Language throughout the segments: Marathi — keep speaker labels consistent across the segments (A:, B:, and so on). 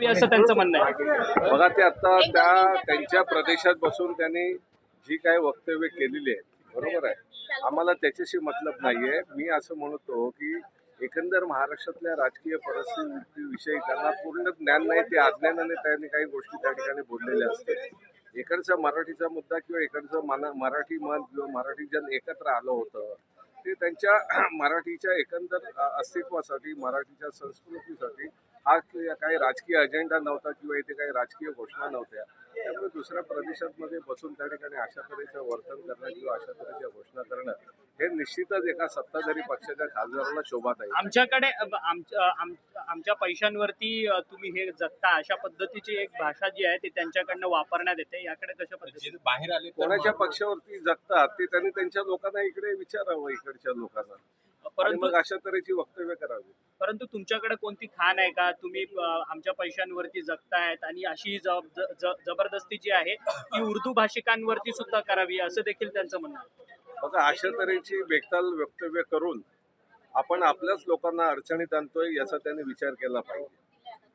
A: करावी असं त्यांचं म्हणणं आहे.
B: बघा ते आता त्या त्यांच्या प्रदेशात बसून त्यांनी जी काय वक्तव्य केलेली आहेत बरोबर आहे. आम्हाला त्याच्याशी मतलब नाहीये. मी असं म्हणतो की एकंदर महाराष्ट्रातल्या राजकीय परिस्थितीविषयी त्यांना पूर्ण ज्ञान नाही ते अज्ञानाने त्यांनी काही गोष्टी त्या ठिकाणी बोललेल्या असतात. इकडचा मराठीचा मुद्दा किंवा इकडचं मना मराठी मन किंवा मराठी जन एकत्र आलं होतं ते त्यांच्या मराठीच्या एकंदर अस्तित्वासाठी मराठीच्या संस्कृतीसाठी हा काही राजकीय अजेंडा नव्हता किंवा इथे काही राजकीय घोषणा नव्हत्या. त्यामुळे दुसऱ्या प्रदेशांमध्ये बसून त्या ठिकाणी अशा तऱ्हेचं वर्तन करणं किंवा अशा तऱ्हेच्या घोषणा करणं हे निश्चितच एका सत्ताधारी पक्षाच्या खासदाराला शोभा आहे
A: आमच्याकडे आमच्या आम- आमच्या पैशांवरती तुम्ही हे जगता अशा पद्धतीची एक भाषा जी आहे ती त्यांच्याकडनं वापरण्यात येते. याकडे कशा पद्धतीने?
C: जे बाहेर आले तर
B: कोणाच्या पक्षावरती जगतात ते त्यांनी त्यांच्या लोकांना इकडे विचारावं इकडच्या लोकांना.
A: परंतु
B: मग अशा तऱ्हेची वक्तव्य करावी.
A: परंतु तुमच्याकडे कोणती खाण आहे का? तुम्ही आमच्या पैशांवरती जगतायत आणि अशी जबरदस्ती जी आहे ती उर्दू भाषिकांवरती सुद्धा करावी असं देखील त्यांचं म्हणणं
B: बघा अशा तऱ्हेची बेताल वक्तव्य करून आपण आपल्याच लोकांना अडचणीत आणतोय याचा त्यांनी विचार केला पाहिजे.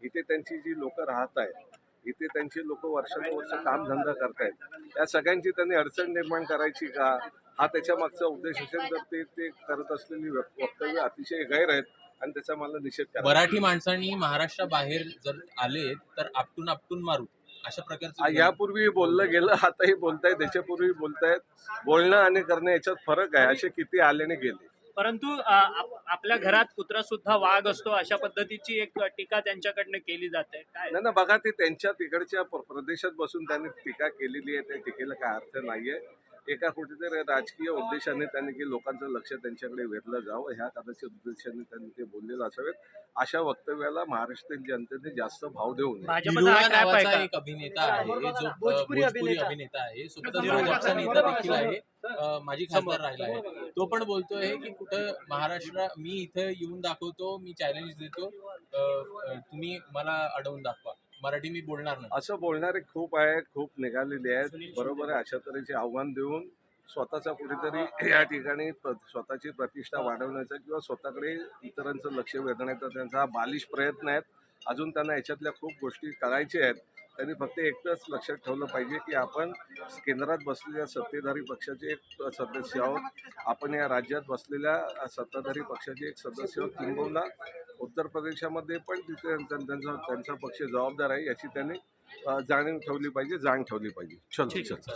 B: इथे त्यांची जी लोक राहत आहेत इथे त्यांची लोक वर्षानुवर्ष कामधंदा करतायत या सगळ्यांची त्यांनी अडचण निर्माण करायची का? हा त्याच्या मागचा उद्देश असेल तर ते ते करत असलेली वक्तव्य अतिशय गैर आहेत आणि त्याचा मला निषेध
C: मराठी माणसांनी महाराष्ट्राबाहेर जर आले तर आपटून आपटून मारू. अशा प्रकारचं
B: यापूर्वी बोललं गेलं आताही बोलतायत त्याच्यापूर्वी बोलतायत. बोलणं आणि करणं याच्यात फरक आहे असे किती आले आणि गेले.
A: परंतु आपल्या घरात कुत्रा सुद्धा वाघ असतो अशा पद्धतीची एक टीका त्यांच्याकडनं केली जाते. काय?
B: नाही ना बघा ते त्यांच्या तिकडच्या प्र- प्रदेशात बसून त्यांनी टीका केलेली आहे त्या टीकेला काय अर्थ नाहीये. एका कुठेतरी राजकीय उद्देशाने त्यांनी की लोकांचं लक्ष त्यांच्याकडे वेधलं जावं ह्या कदाचित उद्देशाने त्यांनी ते बोललेलं असावेत. अशा वक्तव्याला महाराष्ट्रीयन जनतेने जास्त भाव देऊ नये.
A: हा
C: एक अभिनेता आहे जो
D: भोजपुरी अभिनेता.
C: आहे नेता देखील आहे. माजी खासदार राहिला आहे. तो पण बोलतोय की कुठं महाराष्ट्र मी इथं येऊन दाखवतो मी चॅलेंज देतो. तुम्ही मला अडवून दाखवा. मराठी मी बोलणार नाही.
B: असं बोलणारे खूप आहेत खूप निघालेले आहेत. बरोबर आहे अशा तऱ्हेचे आव्हान देऊन स्वतःचा कुठेतरी या ठिकाणी स्वतःची प्रतिष्ठा वाढवण्याचा किंवा स्वतःकडे इतरांचं लक्ष वेधण्याचा त्यांचा हा बालिश प्रयत्न आहेत. अजून त्यांना याच्यातल्या खूप गोष्टी करायच्या आहेत. त्यांनी फक्त एकच लक्षात ठेवलं पाहिजे की आपण केंद्रात बसलेल्या सत्तेधारी पक्षाचे एक सदस्य आहोत. आपण या राज्यात बसलेल्या सत्ताधारी पक्षाचे एक सदस्य आहोत किंबहुना उत्तर प्रदेशामध्ये पण तिथे त्यां- त्यांचा त्यांचा पक्ष जबाबदार आहे याची त्यांनी जाणीव ठेवली पाहिजे जाण ठेवली पाहिजे. चल चल.